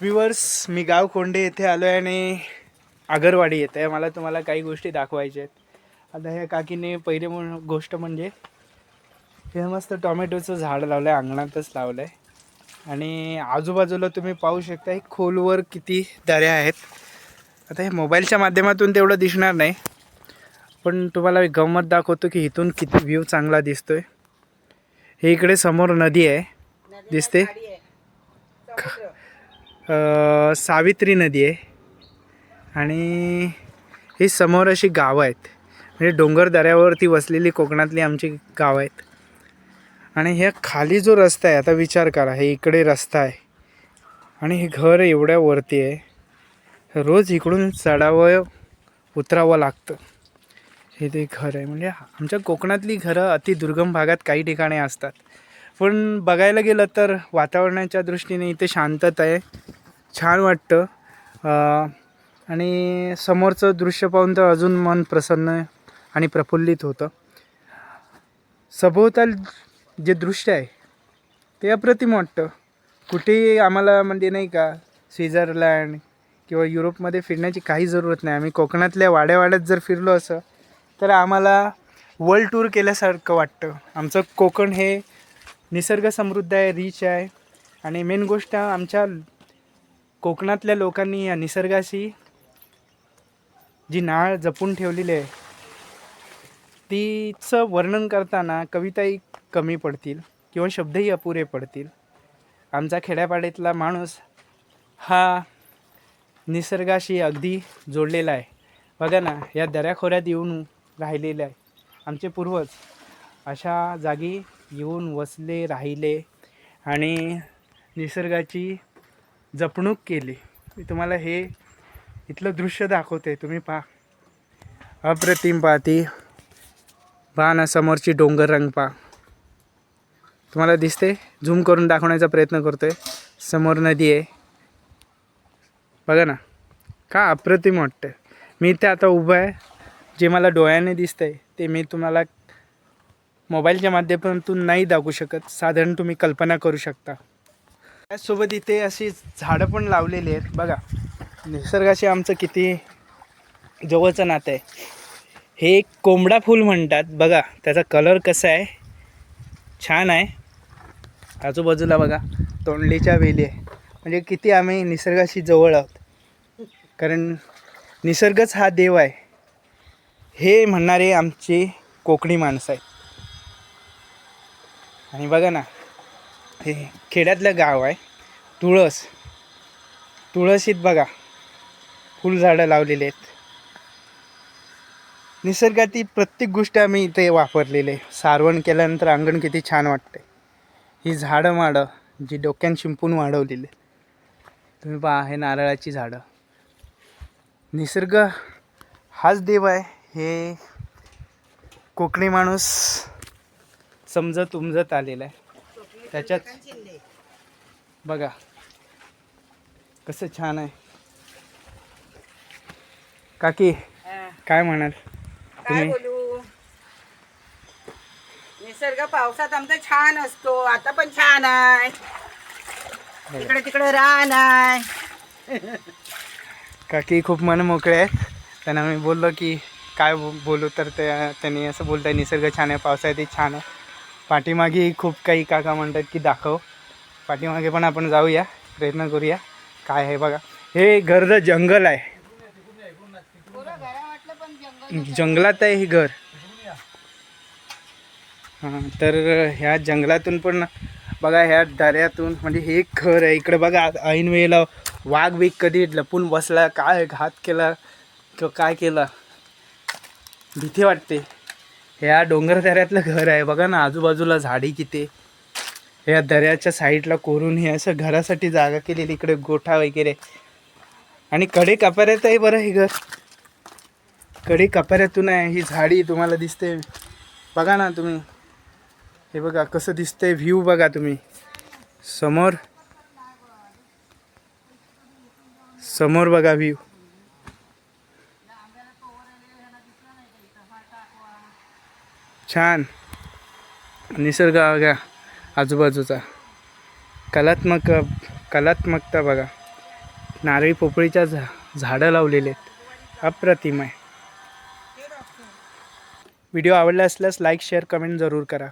Weavers मी गाव Conde येथे आलो आहे आणि आगरवाडी येत आहे मला तुम्हाला काही गोष्टी दाखवायच्या आहेत. आता ह्या काकीने पहिली म्हण- गोष्ट म्हणजे हे मस्त टॉमॅटोचं झाड लावलं आहे अंगणातच लावलं आहे आणि आजूबाजूला तुम्ही पाहू शकता हे खोलवर किती दऱ्या आहेत. आता हे मोबाईलच्या माध्यमातून तेवढं दिसणार नाही. पण तुम्हाला एक गंमत दाखवतो की इथून किती व्ह्यू चांगला दिसतोय. हे इकडे समोर नदी आहे. दिसते? सावित्री नदी आहे. आणि ही समोर अशी गावं आहेत. म्हणजे डोंगर दऱ्यावरती वसलेली कोकणातली आमची गावं आहेत. आणि ह्या खाली जो रस्ता आहे आता विचार करा हे इकडे रस्ता आहे. आणि हे घर एवढ्या वरती आहे. रोज इकडून चढावं उतरावं लागतं. हे ते घर आहे. म्हणजे आमच्या कोकणातली घरं अति दुर्गम भागात काही ठिकाणी असतात. पण बघायला गेलं तर वातावरणाच्या दृष्टीने इथे शांतता आहे. छान वाटतं. आणि समोरचं दृश्य पाहून तर अजून मन प्रसन्न आणि प्रफुल्लित होतं. सभोवताल जे दृश्य आहे ते अप्रतिम वाटतं. कुठेही आम्हाला म्हणजे नाही का स्वित्झर्लँड किंवा युरोपमध्ये फिरण्याची काही जरूरत नाही. आम्ही कोकणातल्या वाड्यावाड्यात जर फिरलो असं तर आम्हाला वर्ल्ड टूर केल्यासारखं वाटतं. आमचं कोकण हे निसर्ग समृद्ध आहे रिच आहे. आणि मेन गोष्ट आमच्या कोकणातल्या लोकांनी या निसर्गाशी जी नाळ जपून ठेवलेली आहे तिचं वर्णन करताना कविताही कमी पडतील किंवा शब्दही अपुरे पडतील. आमचा खेड्यापाड्यातला माणूस हा निसर्गाशी अगदी जोडलेला आहे. बघा ना या दऱ्याखोऱ्यात येऊन राहिलेले आहे. आमचे पूर्वज अशा जागी येऊन वसले राहिले आणि निसर्गाची जपणूक केली. मी तुम्हाला हे इथलं दृश्य दाखवते तुम्ही पहा. अप्रतिम पाहती पहा ना समोरची डोंगर रंग पहा. तुम्हाला दिसते झूम करून दाखवण्याचा प्रयत्न करतोय. समोर नदी आहे. बघा ना का अप्रतिम वाटतं मी इथे आता उभं आहे जे मला डोळ्याने दिसतंय ते मी तुम्हाला मोबाईलच्या माध्यमातून नाही दाखवू शकत. साधारण तुम्ही कल्पना करू शकता. त्याचसोबत इथे अशी झाडं पण लावलेली आहेत. बघा निसर्गाशी आमचं किती जवळचं नातं आहे. हे एक कोंबडा फूल म्हणतात. बघा त्याचा कलर कसा आहे? छान आहे. आजूबाजूला बघा तोंडलीच्या वेली आहे. म्हणजे किती आम्ही निसर्गाशी जवळ आहोत. कारण निसर्गच हा देव आहे. हे म्हणणारे आमची कोकणी माणसं आहेत. आणि बघा ना हे खेड्यातलं गाव आहे. तुळस. तुळशीत बघा. फुलझाडं लावलेली आहेत. निसर्गातील प्रत्येक गोष्ट आम्ही इथे वापरलेली आहे. सारवण केल्यानंतर अंगण किती छान वाटते ही झाडं माडं जी डोक्यान शिंपून वाढवलेली तुम्ही पहा हे नारळाची झाडं. निसर्ग हाच देव आहे. हे कोकणी माणूस समजत उमजत आलेला आहे. त्याच्यात बघा. कसं छान आहे. काकी काय म्हणाल? काय तुम्ही? बोलू? निसर्ग पावसात आमचा छान असतो. आता पण छान आहे. इकडे तिकडे रान आहे. काकी खूप मन मोकळे आहेत. त्यांना मी बोललो की काय बो- बोलू तर ते त्यांनी असं बोलत आहे निसर्ग छान आहे पावसाळ्यातही छान आहे. पाठीमागे खूप काही काका म्हणतात की दाखव. पाठीमागे पण आपण जाऊया प्रयत्न करूया. काय आहे बघा. हे घरचं जंगल आहे. जंगलात आहे हे घर. हां तर ह्या जंगलातून पण बघा ह्या दऱ्यातून म्हणजे हे एक घर आहे. इकडे बघा ऐन वेळेला वाघ बीग कधी लपून बसला काय घात केला किंवा काय केला. भीती वाटते. ह्या डोंगर दऱ्यातलं घर आहे. बघा ना आजूबाजूला झाडी किती. ह्या दऱ्याच्या साईडला कोरून हे असं घरासाठी जागा केलेली इकडे गोठा वगैरे. आणि कडे कपाऱ्यात आहे बरं हे घर. कडे कपाऱ्यातून आहे ही झाडी तुम्हाला दिसते. बघा ना तुम्ही. हे बघा कसं दिसतंय व्ह्यू बघा तुम्ही. समोर. समोर बघा व्ह्यू छान. निसर्ग बघा आजूबाजूचा. कलात्मक कलात्मकता बघा. नारळी पोपळीच्या झा झाडं लावलेले आहेत. अप्रतिम आहे. व्हिडिओ आवडला असल्यास लाईक शेअर कमेंट जरूर करा.